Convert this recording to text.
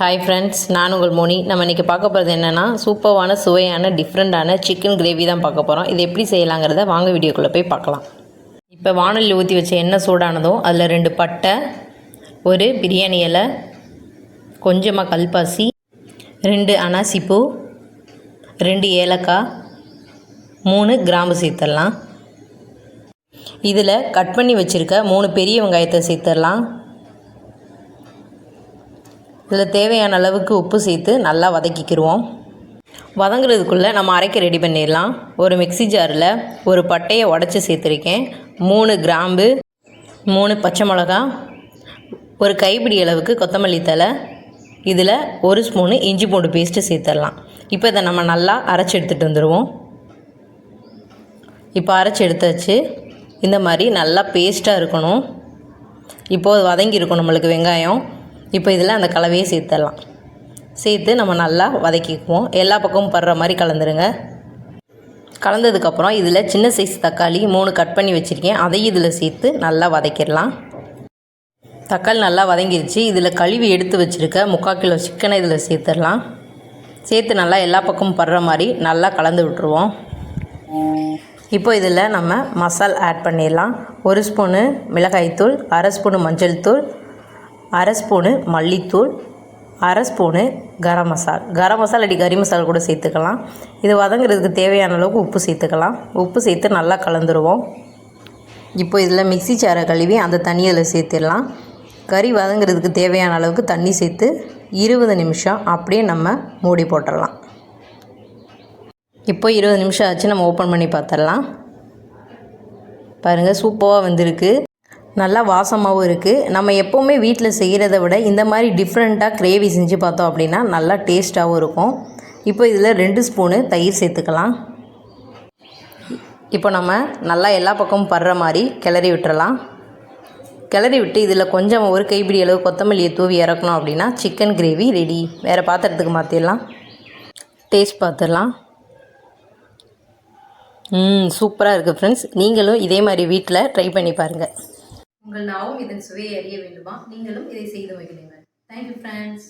Hi friends நான் உங்கள் மோனி. நம்ம இன்றைக்கி பார்க்க போகிறது என்னென்னா சூப்பரான சுவையான டிஃப்ரெண்ட்டான சிக்கன் கிரேவி தான் பார்க்க போகிறோம் இது எப்படி செய்யலாங்கிறத வாங்க வீடியோக்குள்ளே போய் பார்க்கலாம். இப்போ வானலில் ஊற்றி வச்ச எண்ணெய் சூடானதும் அதில் ரெண்டு பட்டை ஒரு பிரியாணி இலை கொஞ்சமாக கல்பாசி ரெண்டு அனாசிப்பூ ரெண்டு ஏலக்காய் மூணு கிராம்பு சேர்த்துடலாம். இதில் கட் பண்ணி வச்சுருக்க மூணு பெரிய வெங்காயத்தை சேர்த்துடலாம். இதில் தேவையான அளவுக்கு உப்பு சேர்த்து நல்லா வதக்கிக்கிடுவோம் வதங்குறதுக்குள்ளே நம்ம அரைக்க ரெடி பண்ணிடலாம். ஒரு மிக்ஸி ஜாரில் ஒரு பட்டையை உடச்சி சேர்த்துருக்கேன். மூணு கிராம்பு மூணு பச்சை மிளகா ஒரு கைப்பிடி அளவுக்கு கொத்தமல்லி தழை இதில் ஒரு ஸ்பூனு இஞ்சி பூண்டு பேஸ்ட்டு சேர்த்துடலாம். இப்போ இதை நம்ம நல்லா அரைச்சி எடுத்துகிட்டு வந்துடுவோம் இப்போ அரைச்சி எடுத்தாச்சு. இந்த மாதிரி நல்லா பேஸ்ட்டாக இருக்கணும். இப்போது வதங்கியிருக்கும் நம்மளுக்கு வெங்காயம். இப்போ இதில் அந்த கலவையை சேர்த்துடலாம். சேர்த்து நம்ம நல்லா வதக்கிக்குவோம். எல்லா பக்கமும் படுற மாதிரி கலந்துருங்க. கலந்ததுக்கப்புறம் இதில் சின்ன சைஸ் தக்காளி மூணு கட் பண்ணி வச்சுருக்கேன். அதையும் இதில் சேர்த்து நல்லா வதக்கிடலாம். தக்காளி நல்லா வதங்கிருச்சு. இதில் கழுவி எடுத்து வச்சுருக்க முக்கால் கிலோ சிக்கனை இதில் சேர்த்துடலாம். சேர்த்து நல்லா எல்லா பக்கமும் படுற மாதிரி நல்லா கலந்து விட்டுருவோம். இப்போ இதில் நம்ம மசால் ஆட் பண்ணிடலாம். ஒரு ஸ்பூனு மிளகாய்த்தூள் அரை ஸ்பூனு மஞ்சள் தூள் அரை ஸ்பூனு மல்லித்தூள் அரை ஸ்பூனு கரம் மசால். கரம் மசால் அடி கறி மசாலா கூட சேர்த்துக்கலாம். இது வதங்குறதுக்கு தேவையான அளவுக்கு உப்பு சேர்த்துக்கலாம். உப்பு சேர்த்து நல்லா கலந்துருவோம். இப்போ இதில் மிக்சி சாரை கழுவி அந்த தண்ணியில் சேர்த்துடலாம். கறி வதங்குறதுக்கு தேவையான அளவுக்கு தண்ணி சேர்த்து இருபது நிமிஷம் அப்படியே நம்ம மூடி போட்டுடலாம். இப்போ இருபது நிமிஷம் ஆச்சு நம்ம ஓப்பன் பண்ணி பார்த்துடலாம். பாருங்கள் சூப்பராக வந்திருக்கு. நல்லா வாசமாகவும் இருக்குது நம்ம எப்போவுமே வீட்டில் செய்கிறத விட இந்த மாதிரி டிஃப்ரெண்ட்டாக கிரேவி செஞ்சு பார்த்தோம் அப்படின்னா நல்லா டேஸ்ட்டாகவும் இருக்கும். இப்போ இதில் ரெண்டு ஸ்பூனு தயிர் சேர்த்துக்கலாம். இப்போ நம்ம நல்லா எல்லா பக்கமும் படுற மாதிரி கிளறி விட்டுறலாம். கிளறி விட்டு இதில் கொஞ்சம் ஒரு கைப்பிடி அளவு கொத்தமல்லியை தூவி இறக்கணும் அப்படின்னா சிக்கன் கிரேவி ரெடி வேறு பாத்திரத்துக்கு மாற்றிடலாம் டேஸ்ட் பார்த்துடலாம் ம் சூப்பராக இருக்குது ஃப்ரெண்ட்ஸ் நீங்களும் இதே மாதிரி வீட்டில் ட்ரை பண்ணி பாருங்கள் உங்கள் நாவும் இதன் சுவையை அறிய வேண்டுமா? நீங்களும் இதை செய்து மகிழுங்கள். Thank you friends